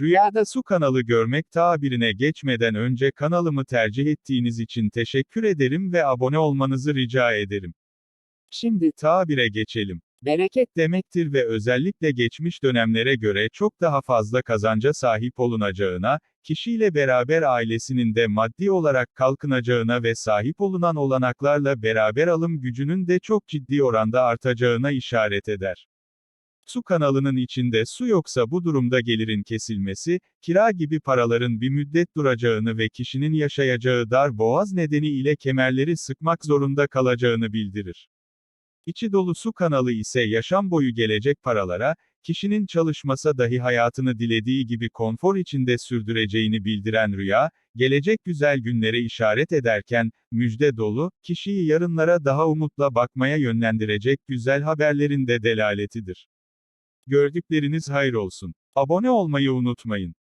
Rüyada su kanalı görmek tabirine geçmeden önce kanalımı tercih ettiğiniz için teşekkür ederim ve abone olmanızı rica ederim. Şimdi tabire geçelim. Bereket demektir ve özellikle geçmiş dönemlere göre çok daha fazla kazanca sahip olunacağına, kişiyle beraber ailesinin de maddi olarak kalkınacağına ve sahip olunan olanaklarla beraber alım gücünün de çok ciddi oranda artacağına işaret eder. Su kanalının içinde su yoksa bu durumda gelirin kesilmesi, kira gibi paraların bir müddet duracağını ve kişinin yaşayacağı dar boğaz nedeniyle kemerleri sıkmak zorunda kalacağını bildirir. İçi dolu su kanalı ise yaşam boyu gelecek paralara, kişinin çalışmasa dahi hayatını dilediği gibi konfor içinde sürdüreceğini bildiren rüya, gelecek güzel günlere işaret ederken, müjde dolu, kişiyi yarınlara daha umutla bakmaya yönlendirecek güzel haberlerin de delaletidir. Gördükleriniz hayır olsun. Abone olmayı unutmayın.